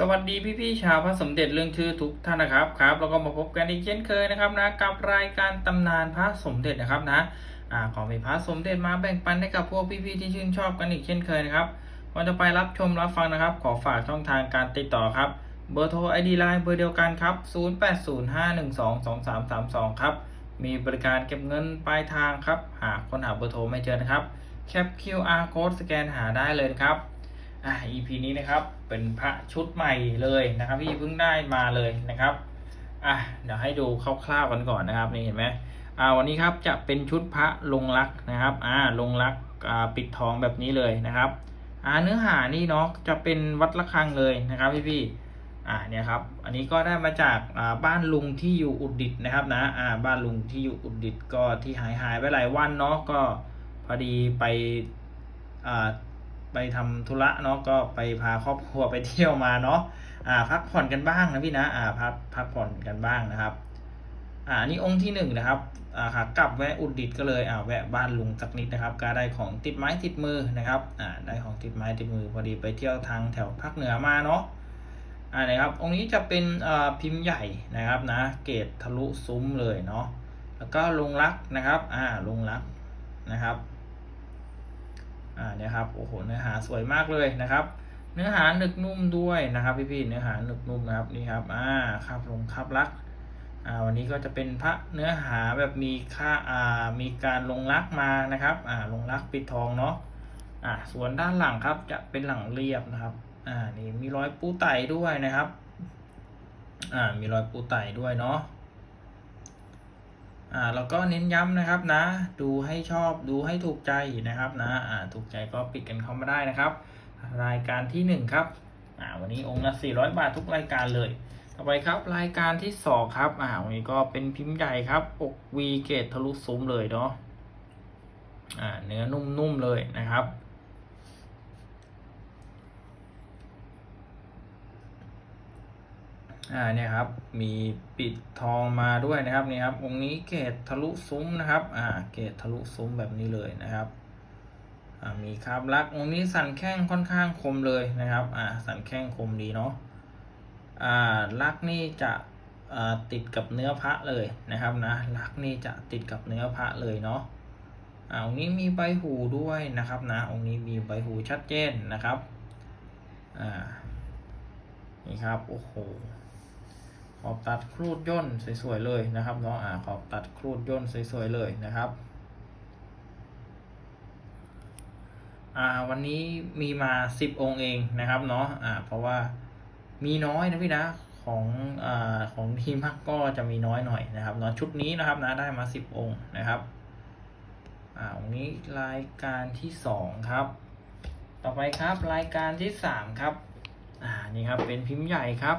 สวัสดีพี่ๆชาวพระสมเด็จเรื่องชื่อทุกท่านนะครับครับแล้วก็มาพบกันอีกเช่นเคยนะครับนะกับรายการตำนานพระสมเด็จนะครับนะอ่าขอมีพระสมเด็จมาแบ่งปันให้กับพวกพี่ๆที่ชื่นชอบกันอีกเช่นเคยนะครับก่อนจะไปรับชมรับฟังนะครับ ขอฝากช่องทางการติดต่อครับเบอร์โทร ID Line เบอร์เดียวกันครับ 0805122332 ครับ มีบริการเก็บเงินปลายทางครับ หากคนหาเบอร์โทรไม่เจอนะครับแคป QR code สแกนหาได้เลยครับ อ่า EP นี้นะครับ เป็นพระชุดใหม่เลยนะครับพี่เพิ่งได้มาเลยนะครับ อะเดี๋ยวให้ดูคร่าวๆกันก่อนนะครับนี่เห็นไหมอ่าวันนี้ครับจะเป็นชุดพระลงรักนะครับ อ่าลงรักอ่าปิดทองแบบนี้เลยนะครับ อ่าเนื้อหานี่เนาะจะเป็นวัดระฆังเลยนะครับพี่พี่ๆอ่าเนี่ยครับ อันนี้ก็ได้มาจากอ่าบ้านลุงที่อยู่อุดดิตนะครับนะ อ่าบ้านลุงที่อยู่อุดดิตก็ที่หายหายไปหลายวันเนาะก็พอดีไปอ่า ไปทำธุระเนาะก็ไปพาครอบครัวไปเที่ยวมาเนาะอ่าพักผ่อนกันบ้างนะพี่นะอ่าพักพักผ่อนกันบ้างนะครับอ่านนี้องค์ที่หนึ่งนะครับอ่าขากลับแวะอุดดิตก็เลยอ่าแวะบ้านลุงสักนิดนะครับก็ได้ของติดไม้ติดมือนะครับอ่าได้ของติดไม้ติดมือพอดีไปเที่ยวทางแถวภาคเหนือมาเนาะอ่านะครับองค์นี้จะเป็นอ่าพิมพ์ใหญ่นะครับนะเกรดทะลุซุ้มเลยเนาะแล้วก็ลงรักนะครับอ่าลงรักนะครับ อ่าเนี่ยครับโอ้โหเนื้อหาสวยมากเลยนะครับ เนื้อหาหนึกนุ่มด้วยนะครับพี่ๆเนื้อหาหนึกนุ่มนะครับนี่ครับอ่าคาบลงคาบลักอ่าวันนี้ก็จะเป็นพระเนื้อหาแบบมีค่าอ่ามีการลงรักมานะครับอ่าลงรักปิดทองเนาะอ่าส่วนด้านหลังครับจะเป็นหลังเรียบนะครับอ่านี่มีรอยปูไตด้วยนะครับอ่ามีรอยปูไตด้วยเนาะ อ่าแล้วก็เน้นย้ำนะครับนะ ดูให้ชอบดูให้ถูกใจนะครับนะอ่าถูกใจก็ปิดกันเข้ามาได้นะครับ รายการที่หนึ่งครับอ่าวันนี้องค์ละ 400 บาททุกรายการเลยต่อไปครับรายการที่สองครับอ่าวันนี้ก็เป็นพิมพ์ใหญ่ครับอกวีเกตทะลุซุ้มเลยเนาะอ่าเนื้อนุ่มๆเลยนะครับ อ่าเนี่ยครับมีปิดทองมาด้วยนะครับนี่ครับองค์นี้เกตทะลุซุ้มนะครับอ่าเกตทะลุซุ้มแบบนี้เลยนะครับอ่ามีคราบลักองค์นี้สันแข้งค่อนข้างคมเลยนะครับอ่าสันแข้งคมดีเนาะอ่าลักนี่จะอ่าติดกับเนื้อพระเลยนะครับนะลักนี่จะติดกับเนื้อพระเลยเนาะอ่าองค์นี้มีใบหูด้วยนะครับนะองค์นี้มีใบหูชัดเจนนะครับอ่านี่ครับโอ้โห อบตัดครูดย่นสวยๆเลยนะครับเนาะอ่าขอบตัดครูดย่นสวยๆเลยนะครับอ่าวันนี้มีมาสิบองค์เองนะครับเนาะอ่าเพราะว่ามีน้อยนะพี่นะของอ่าของทีมพักก็จะมีน้อยหน่อยนะครับเนาะชุดนี้นะครับนะได้มาสิบองค์นะครับอ่าวันนี้รายการที่สองครับ ต่อไปครับรายการที่สามครับอ่านี่ครับเป็นพิมพ์ใหญ่ครับ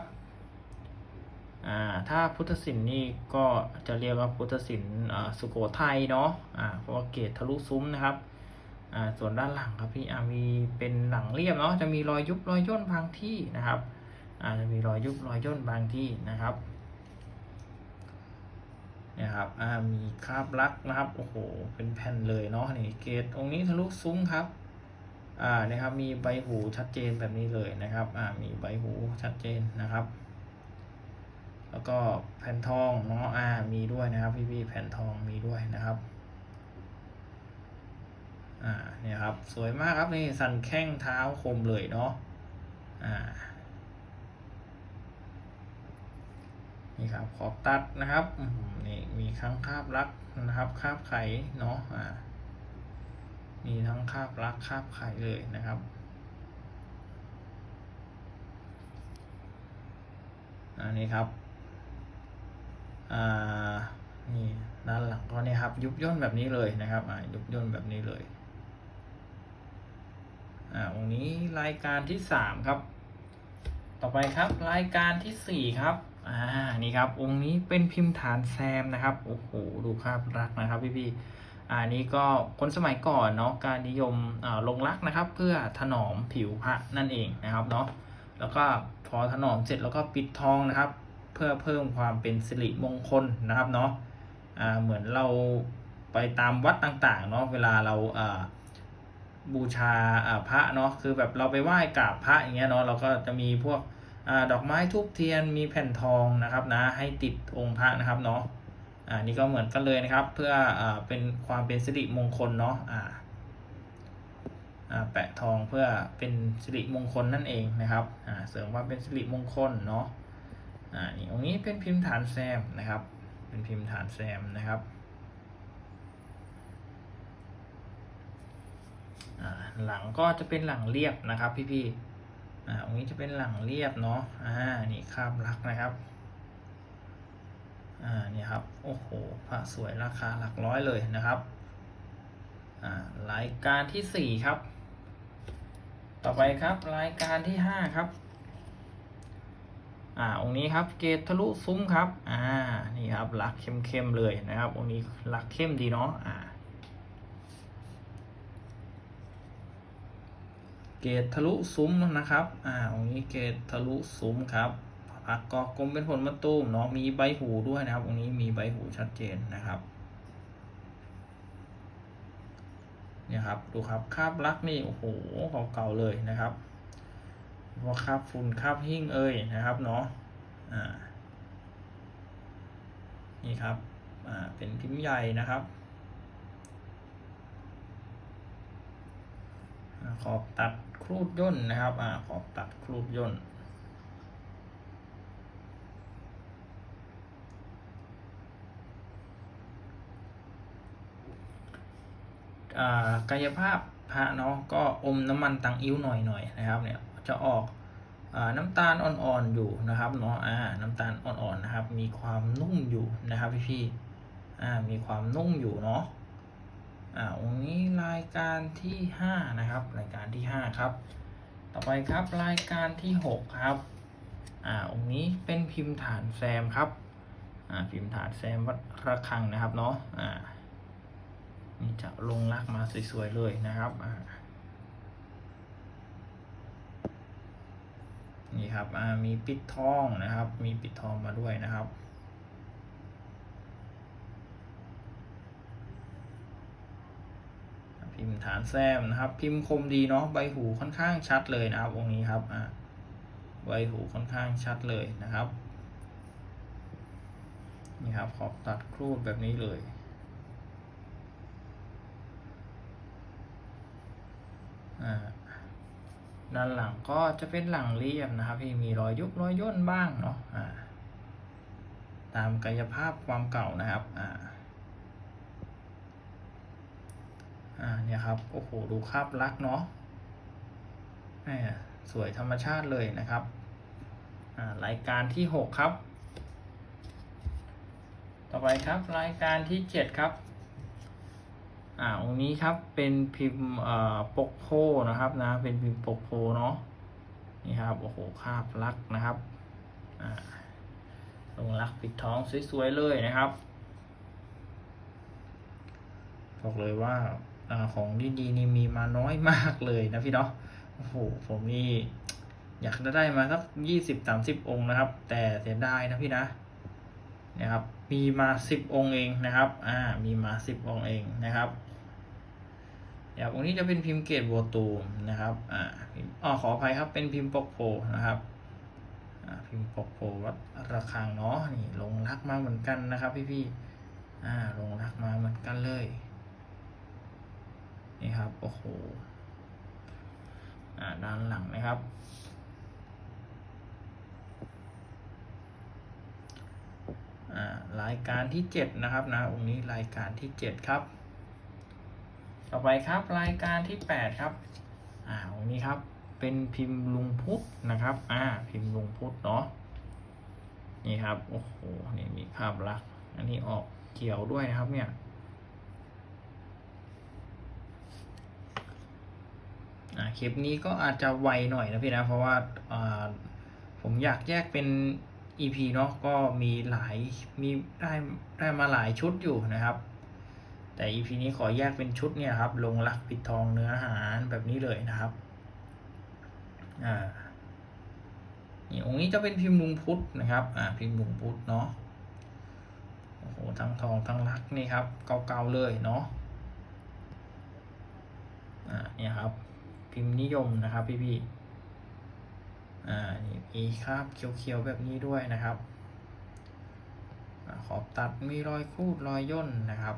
ถ้าพุทธศิลป์นี่ก็จะเรียกว่าพุทธศิลป์อ่าสุโขทัยเนาะเพราะว่าเกตทะลุซุ้มนะครับส่วนด้านหลังครับพี่มีเป็นหลังเรียบเนาะจะมีรอยยุบรอยย่นบางที่นะครับจะมีรอยยุบรอยย่นบางที่นะครับเนี่ยครับมีคราบลักนะครับโอ้โหเป็นแผ่นเลยเนาะนี่เกตองนี้ทะลุซุ้มครับอ่าเนี่ยครับมีใบหูชัดเจนแบบนี้เลยนะครับอ่ามีใบหูชัดเจนนะครับ แล้วก็แผ่นทองเนาะอ่ามีด้วยนะครับพี่ๆแผ่นทองมีด้วยนะครับอ่าเนี่ยครับสวยมากครับนี่สันแข้งเท้าคมเลยเนาะอ่านี่ครับขอบตัดนะครับนี่มีทั้งคาบลักนะครับคาบไข่เนาะอ่ามีทั้งคาบลักคาบไข่เลยนะครับอันนี้ครับ นี่ด้านหลังก็เนี่ยครับยุบย่นแบบนี้เลยนะครับอ่ายุบย่นแบบนี้เลยอ่าองค์นี้รายการที่สามครับ ต่อไปครับรายการที่สี่ครับอ่านี่ครับองค์นี้เป็นพิมพ์ฐานแซมนะครับโอ้โหดูภาพรักนะครับพี่พี่อ่านี่ก็คนสมัยก่อนเนาะการนิยมอ่าลงรักนะครับ เพื่อถนอมผิวพระนั่นเองนะครับเนาะแล้วก็พอถนอมเสร็จแล้วก็ปิดทองนะครับ เพื่อเพิ่มความเป็นสิริมงคลนะครับเนาะอ่าเหมือนเราไปตามวัดต่างๆเนาะเวลาเราอ่าบูชาอ่าพระเนาะคือแบบเราไปไหว้กราบพระอย่างเงี้ยเนาะเราก็จะมีพวกอ่าดอกไม้ทูบเทียนมีแผ่นทองนะครับนะให้ติดองค์พระนะครับเนาะอ่านี่ก็เหมือนกันเลยนะครับ เพื่ออ่าเป็นความเป็นสิริมงคลเนาะอ่าแปะทองเพื่อเป็นสิริมงคลนั่นเองนะครับเสริมความเป็นสิริมงคลเนาะ อ่านี่องค์นี้เป็นพิมพ์ฐานแซมนะครับ เป็นพิมพ์ฐานแซมนะครับอ่าหลังก็จะเป็นหลังเรียบนะครับ พี่ๆอ่าตรงนี้จะเป็นหลังเรียบเนาะอ่านี่คาบลักนะครับอ่านี่ครับโอ้โหพระสวยราคาหลักร้อยเลยนะครับอ่ารายการที่สี่ครับ ต่อไปครับรายการที่ห้าครับ อ่าองค์นี้ครับเกตทะลุซุ้มครับอ่านี่ครับลักเข้มๆเลยนะครับองค์นี้ลักเข้มดีเนาะอ่าเกตทะลุซุ้มนะครับอ่าองค์นี้เกตทะลุซุ้มครับพักกอกลมเป็นผลมะตูมเนาะมีใบหูด้วยนะครับองค์นี้มีใบหูชัดเจนนะครับเนี่ยครับดูครับคาบลักนี่โอ้โหเก่าๆเลยนะครับ ว่าคาบฝุ่นคาบหิ้งเอ่ยนะครับเนาะอ่านี่ครับอ่าเป็นพิมพ์ใหญ่นะครับ ขอบตัดครูดย่นนะครับอ่าขอบตัดครูดย่นกายภาพพระเนาะก็อมน้ำมันตังอิ้วหน่อยๆนะครับเนี่ย จะออกอน้ำตาลอ่อนๆอยู่นะครับเนาะอ่าน้ำตาลอ่อนๆนะครับ มีความนุ่มอยู่นะครับพี่ๆอ่ามีความนุ่มอยู่เนาะอ่าองค์นี้รายการที่ห้านะครับ รายการที่ห้าครับ ต่อไปครับรายการที่หกครับอ่าองค์นี้เป็นพิมพ์ฐานแซมครับอ่าพิมพ์ฐานแซมวัดระฆังนะครับเนาะอ่านี่จะลงลักมาสวยๆเลยนะครับอ่า นี่ครับอ่ามีปิดทองนะครับ มีปิดทองมาด้วยนะครับพิมพ์ฐานแซมนะครับ พิมพ์คมดีเนาะใบหูค่อนข้างชัดเลยนะครับองค์นี้ครับอ่าใบหูค่อนข้างชัดเลยนะครับ นี่ครับขอบตัดครูดแบบนี้เลยอ่า ด้านหลังก็จะเป็นหลังเรียบนะครับที่มีรอยยุบรอยย่นบ้างเนาะอ่าตามกายภาพความเก่านะครับอ่าอ่าเนี่ยครับโอ้โหดูคาบลักเนาะสวยธรรมชาติเลยนะครับอ่ารายการที่หกครับ ต่อไปครับรายการที่เจ็ดครับ อ่าองค์นี้ครับเป็นพิมพ์เอ่อปกโพนะครับนะ เป็นพิมพ์ปกโพเนาะนี่ครับโอ้โหคาบลักนะครับอ่าลงลักปิดท้องสวยๆเลยนะครับบอกเลยว่าอาของดีๆนี่มีมาน้อยมากเลยนะพี่เนาะโอ้โหผมนี่อยากจะได้มาสักยี่สิบสามสิบองค์นะครับ แต่เสียดายนะพี่นะนะครับ มีมาสิบองค์เองนะครับ อ่า มีมาสิบองค์เองนะครับ เดี๋ยวองค์นี้จะเป็นพิมพ์เกตโบตูมนะครับอ่าอ๋อขออภัยครับเป็นพิมพ์ปกโพนะครับพิมพ์ปกโพวัดระฆังเนาะนี่ลงรักมาเหมือนกันนะครับ พี่ๆอ่าลงรักมาเหมือนกันเลยนี่ครับโอ้โหอ่าด้านหลังนะครับอ่ารายการที่เจ็ดนะครับนะองค์นี้รายการที่เจ็ดครับ ต่อไปครับรายการที่แปดครับ อ่าองนี้ครับเป็นพิมพ์ลุงพุทธนะครับ อ่า พิมพ์ลุงพุทธเนาะ นี่ครับ โอ้โห นี่มีคราบลักษณ์อันนี้ออกเกี่ยวด้วยนะครับเนี่ย อ่า คลิปนี้ก็อาจจะไวหน่อยนะพี่นะ เพราะว่า อ่า ผมอยากแยกเป็น EP เนาะ ก็มีหลาย มีได้ได้มาหลายชุดอยู่นะครับ แต่ EP นี้ขอแยกเป็นชุดเนี่ยครับ ลงลักปิดทองเนื้อหาแบบนี้เลยนะครับ อ่า นี่องค์นี้จะเป็นพิมพ์ลุงพุทธนะครับ อ่า พิมพ์ลุงพุทธเนาะ โอ้โห ทั้งทองทั้งลักนี่ครับ เก่าๆเลยเนาะ อ่า เนี่ยครับ พิมพ์นิยมนะครับพี่พี่ๆอ่านี่มีคราบเขียวๆแบบนี้ด้วยนะครับอ่าขอบตัดมีรอยคูดรอยย่นนะครับ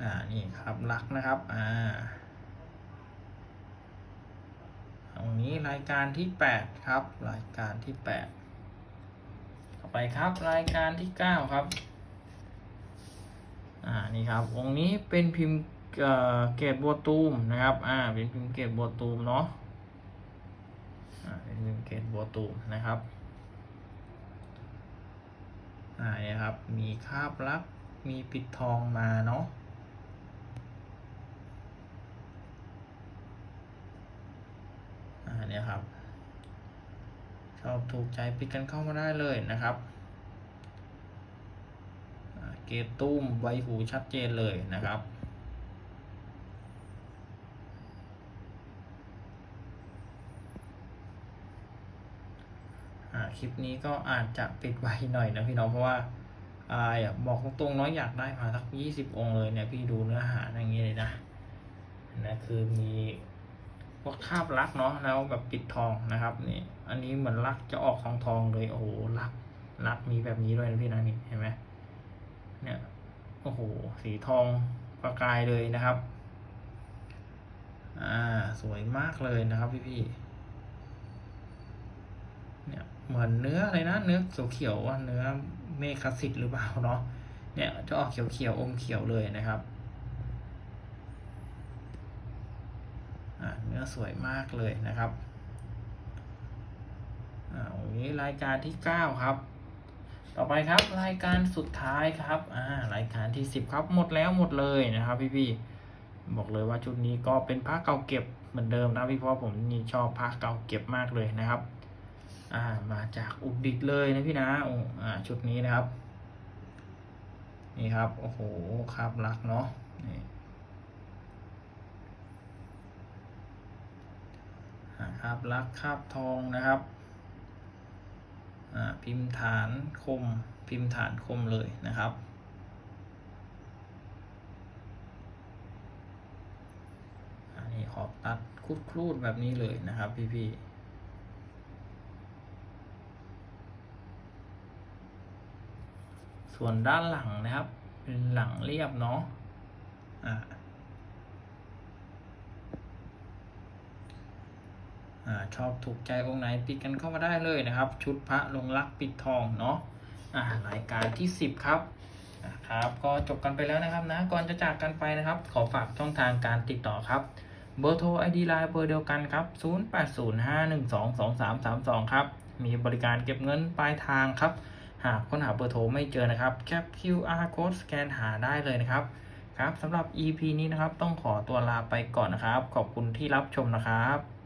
อ่านี่ครับลักนะครับอ่าตรงนี้รายการที่แปดครับ รายการที่แปดต่อไปครับรายการที่เก้าครับอ่านี่ครับวงนี้เป็นพิมพ์เอ่อเกตบัวตูมนะครับอ่าเป็นพิมพ์เกตบัวตูมเนาะอ่าเป็นพิมพ์เกตบัวตูมนะครับอ่าเนี่ยครับมีคาบลักมีปิดทองมาเนาะ อ่าเนี่ยครับ ชอบถูกใจปิดกันเข้ามาได้เลยนะครับ เกตตุ้มใบหูชัดเจนเลยนะครับคลิปนี้ก็อาจจะปิดไว้หน่อยนะพี่น้องเพราะว่าอ่าอบอกตรงๆน้อยอยากได้มาสักยี่สิบองค์เลยเนี่ยพี่ดูเนื้อหาอย่างนี้เลยนะนะคือมี พวกคาบลักเนาะแล้วแบบปิดทองนะครับนี่อันนี้เหมือนลักจะออกทองทองเลยโอ้โหลักลักมีแบบนี้ด้วยนะพี่นะนี่เห็นไหมเนี่ยโอ้โหสีทองประกายเลยนะครับอ่าสวยมากเลยนะครับพี่พี่เนี่ยเหมือนเนื้ออะไรนะเนื้อเขียวๆว่าเนื้อเมคาสิตหรือเปล่าเนาะเนี่ยจะออกเขียวๆอมเขียวเลยนะครับอ่า เนื้อสวยมากเลยนะครับอันนี้รายการที่เก้าครับ ต่อไปครับรายการสุดท้ายครับอ่ารายการที่สิบครับหมดแล้วหมดเลยนะครับ พี่ๆบอกเลยว่าชุดนี้ก็เป็นผ้าเก่าเก็บเหมือนเดิมนะพี่เพราะผมนี่ชอบผ้าเก่าเก็บมากเลยนะครับอ่ามาจากอุดิตเลยนะพี่นะโอ้อ่าชุดนี้นะครับ นี่ครับโอ้โหคราบลักเนาะนี่อ่า คราบลักคาบทองนะครับพิมพ์ฐานคมพิมพ์ฐานคมเลยนะครับ อันนี้ขอบตัดคุดครูดแบบนี้เลยนะครับ พี่ๆส่วนด้านหลังนะครับ เป็นหลังเรียบเนาะอ่า อ่า ชอบถูกใจองค์ไหนปิดกันเข้ามาได้เลยนะครับ ชุดพระลงรักปิดทองเนาะอ่ารายการที่สิบครับนะครับ ก็จบกันไปแล้วนะครับนะก่อนจะจากกันไปนะครับ ขอฝากช่องทางการติดต่อครับเบอร์โทร ID ไลน์เบอร์เดียวกันครับ 0805122332 ครับ มีบริการเก็บเงินปลายทางครับ หากค้นหาเบอร์โทรไม่เจอนะครับ แคป QR code สแกนหาได้เลยนะครับ ครับสำหรับ EP นี้นะครับ ต้องขอตัวลาไปก่อนนะครับ ขอบคุณที่รับชมนะครับ